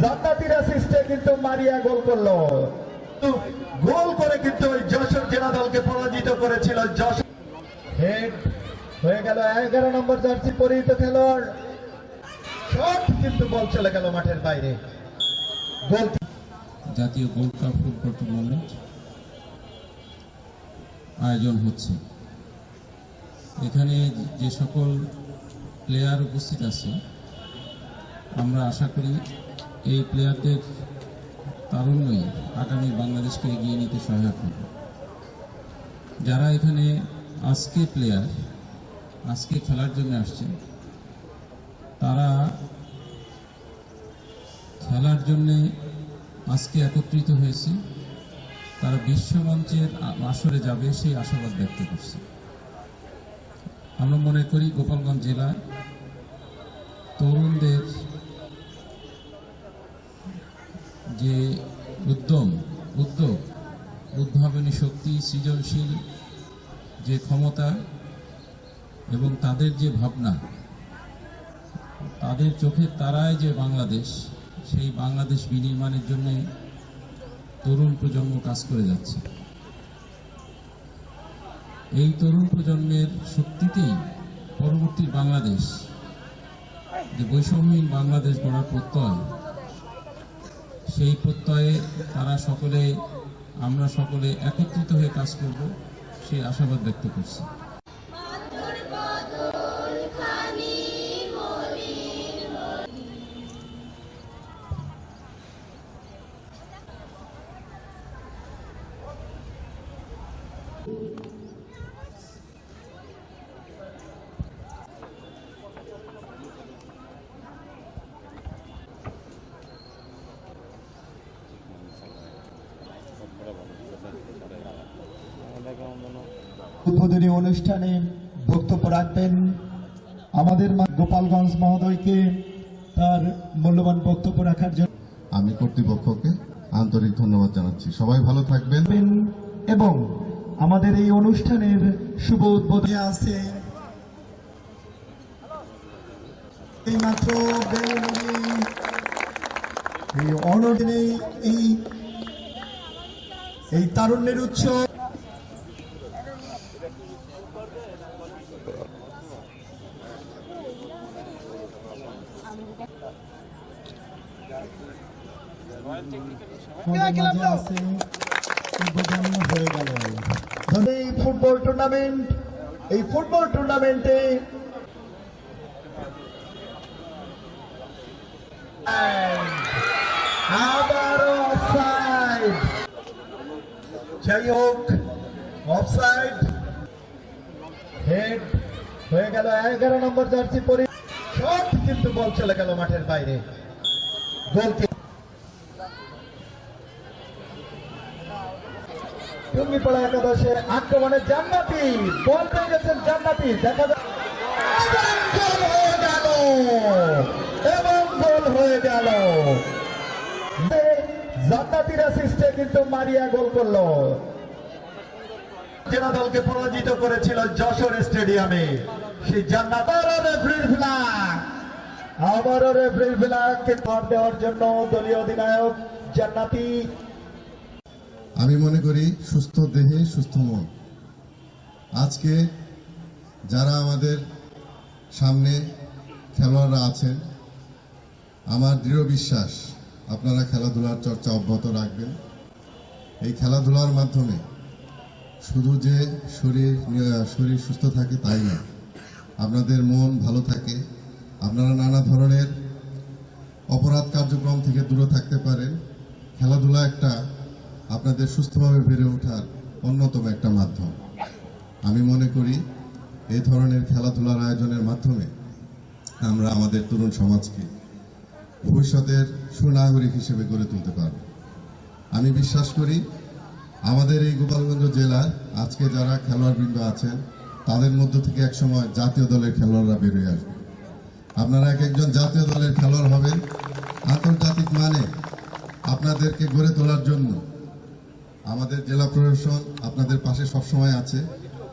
জান্নাতির কিন্তু গোল চলে মাঠের বাইরে। জাতীয় গোল্ড কাপ ফুটবল টুর্নামেন্ট আয়োজন হচ্ছে। এখানে যে সকল প্লেয়ার উপস্থিত আছে, আমরা আশা করি এই প্লেয়ারদের তারুণ্যই আগামী বাংলাদেশকে এগিয়ে নিতে সহায়ক হবে যারা এখানে আজকে প্লেয়ার আজকে খেলার জন্য আসছে তারা খেলার জন্যে আজকে একত্রিত হয়েছে, তারা বিশ্বমঞ্চের আসরে যাবে সেই আশাবাদ ব্যক্ত করছে। আমরা মনে করি গোপালগঞ্জ জেলা তরুণদের যে উদ্যম, উদ্যোগ, উদ্ভাবনী শক্তি, সৃজনশীল যে ক্ষমতা এবং তাদের যে ভাবনা, তাদের চোখের তারায় যে বাংলাদেশ, সেই বাংলাদেশ বিনির্মাণের জন্য তরুণ প্রজন্ম কাজ করে যাচ্ছে। এই তরুণ প্রজন্মের শক্তিতেই পরবর্তী বাংলাদেশ, যে বৈষম্যহীন বাংলাদেশ গড়ার প্রত্যয়, সেই প্রত্যয়ে তারা সকলে, আমরা সকলে একত্রিত হয়ে কাজ করব, সেই আশাবাদ ব্যক্ত করছি। মাথুর বদল উদ্বোধনী অনুষ্ঠানে বক্তব্য রাখবেন আমাদের মা- গোপালগঞ্জ মহোদয়কে তার মূল্যবান বক্তব্য রাখার জন্য। আমি কর্তৃপক্ষকে আন্তরিক ধন্যবাদ জানাচ্ছি। সবাই ভালো থাকবেন। এবং আমাদের এই অনুষ্ঠানের শুভ উদ্বোধনে আছে এইমাত্র এই অনদিনে এই এই তারুণ্যের উৎস আমাদের মাঝে আছে উদ্বোধন হয়ে গেল এই ফুটবল টুর্নামেন্ট এই ফুটবল টুর্নামেন্টে যাই হোক অফসাইড হেড হয়ে গেল এগারো নম্বর জার্সি পরি শট কিন্তু বল চলে গেল মাঠের বাইরে গোল টুঙ্গিপাড়া আক্রমণে জান্নাতি। বল পেয়ে গেছেন জান্নাতি। দেখা এবং গোল হয়ে গেল জান্নাতির অ্যাসিস্টে কিন্তু মারিয়া গোল করল। জেলা দলকে পরাজিত করেছিল যশোর স্টেডিয়ামে। সেই জান্নাত আবারও রেফারির ফ্ল্যাগকে পার দেওয়ার জন্য দলীয় অধিনায়ক জান্নাতি। আমি মনে করি সুস্থ দেহে সুস্থ মন। আজকে যারা আমাদের সামনে খেলোয়াড়রা আছেন, আমার দৃঢ় বিশ্বাস আপনারা খেলাধুলার চর্চা অব্যাহত রাখবেন। এই খেলাধুলার মাধ্যমে শুধু যে শরীর শরীর সুস্থ থাকে তাই না আপনাদের মন ভালো থাকে। আপনারা নানা ধরনের অপরাধ কার্যক্রম থেকে দূরে থাকতে পারেন। খেলাধুলা একটা আপনাদের সুস্থভাবে বেড়ে ওঠার অন্যতম একটা মাধ্যম। আমি মনে করি এই ধরনের খেলাধুলার আয়োজনের মাধ্যমে আমরা আমাদের তরুণ সমাজকে ভবিষ্যতের সুনাগরিক হিসেবে গড়ে তুলতে পারব। আমি বিশ্বাস করি আমাদের এই গোপালগঞ্জ জেলার আজকে যারা খেলোয়াড়বৃন্দ আছেন, তাদের মধ্য থেকে একসময় জাতীয় দলের খেলোয়াড়রা বেরিয়ে আসবে। আপনারা এক একজন জাতীয় দলের খেলোয়াড় হবেন। আন্তর্জাতিক মানে আপনাদেরকে গড়ে তোলার জন্য। আমাদের জেলা প্রশাসন আপনাদের পাশে সবসময় আছে।